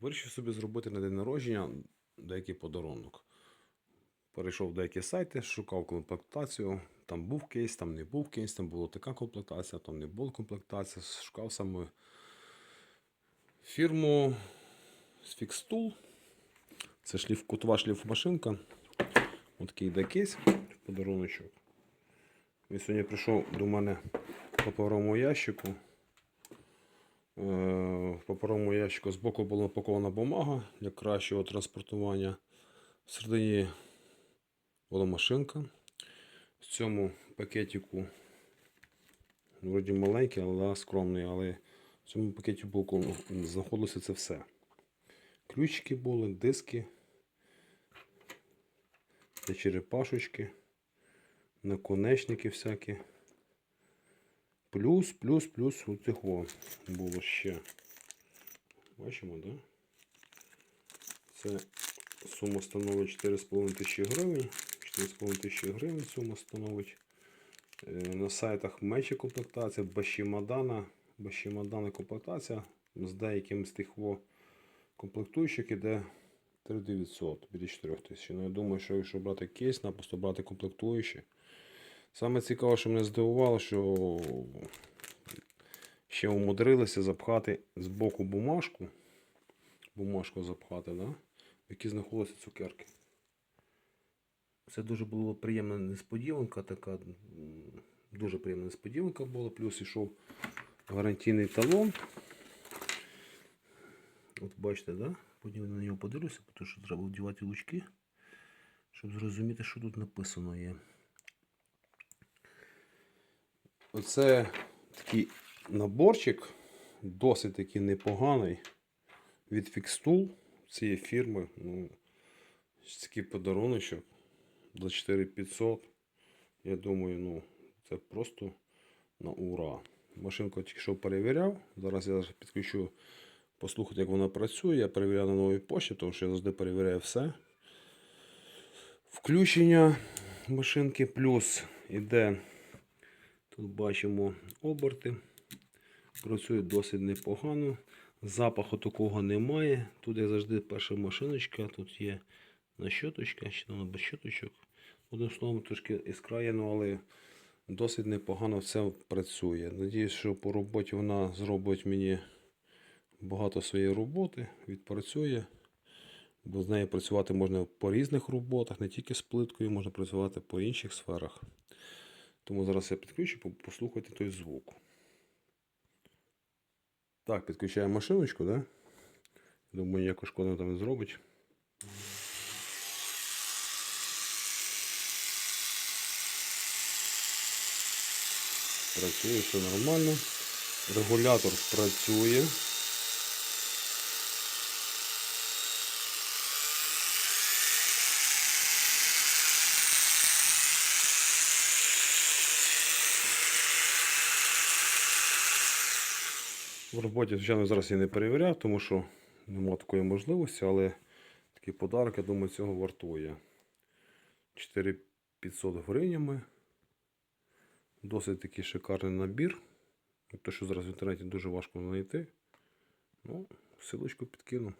Вирішив собі зробити на день народження деякий подарунок. Перейшов в деякі сайти, шукав комплектацію. Там був кейс, там не був кейс, там була така комплектація, там не була комплектація. Шукав саме фірму з Fixtool. Це шліф, кутова шліфмашинка. Ось такий йде кейс подаруночок. Він сьогодні прийшов до мене в паперовому ящику. В паперовому ящику збоку була напакована бумага для кращого транспортування. Всередині була машинка. В цьому пакетику, вроді маленький, але скромний, але в цьому пакеті знаходилося це все. Ключики були, диски, та черепашечки, наконечники всякі. Плюс, плюс, плюс цього було ще. Бачимо, да? Це сума становить 4,5 тисячі гривень. 4,5 тисячі гривень сума становить. Е, На сайтах менше комплектація, без чемодана, комплектація. З деякими з тих комплектуючих іде 3900 від 4 тисяч. Ну, я думаю, що якщо брати кейс, напросто брати комплектуючі. Саме цікаве, що мене здивувало, що ще умудрилися запхати з боку бумажку. Бумажку запхати, да? в якій знаходилися цукерки. Це дуже була приємна несподіванка, така дуже приємна несподіванка була. Плюс ішов гарантійний талон. От бачите, да? Потім на нього подивлюся, тому що треба вдівати лучки, щоб зрозуміти, що тут написано є. Оце такий наборчик, досить таки непоганий від Fixtool цієї фірми. Ну, такий подаруночок за 4500. Я думаю, ну, це просто на ура. Машинку тільки що перевіряв. Зараз я підключу послухати, як вона працює. Я перевіряю на новій пошті, тому що я завжди перевіряю все. Включення машинки плюс іде. Тут бачимо оберти. Працює досить непогано. Запаху такого немає. Тут як завжди перша машиночка, тут є нащоточка, ще вона без щоточок. Одним словом, трошки іскра ну, але досить непогано все працює. Надіюсь, що по роботі вона зробить мені багато своєї роботи, відпрацює. Бо з нею працювати можна по різних роботах, не тільки з плиткою, можна працювати по інших сферах. Тому зараз я підключу, послухайте той звук. Так, підключаємо машиночку, да? Думаю, якось шкоди там зробить. Працює все нормально. Регулятор працює. В роботі, звичайно, зараз я не перевіряв, тому що немає такої можливості, але такий подарок, я думаю, цього вартує. 4500 гривнями. Досить такий шикарний набір. Те, що зараз в інтернеті дуже важко знайти. Ну, силочку підкину.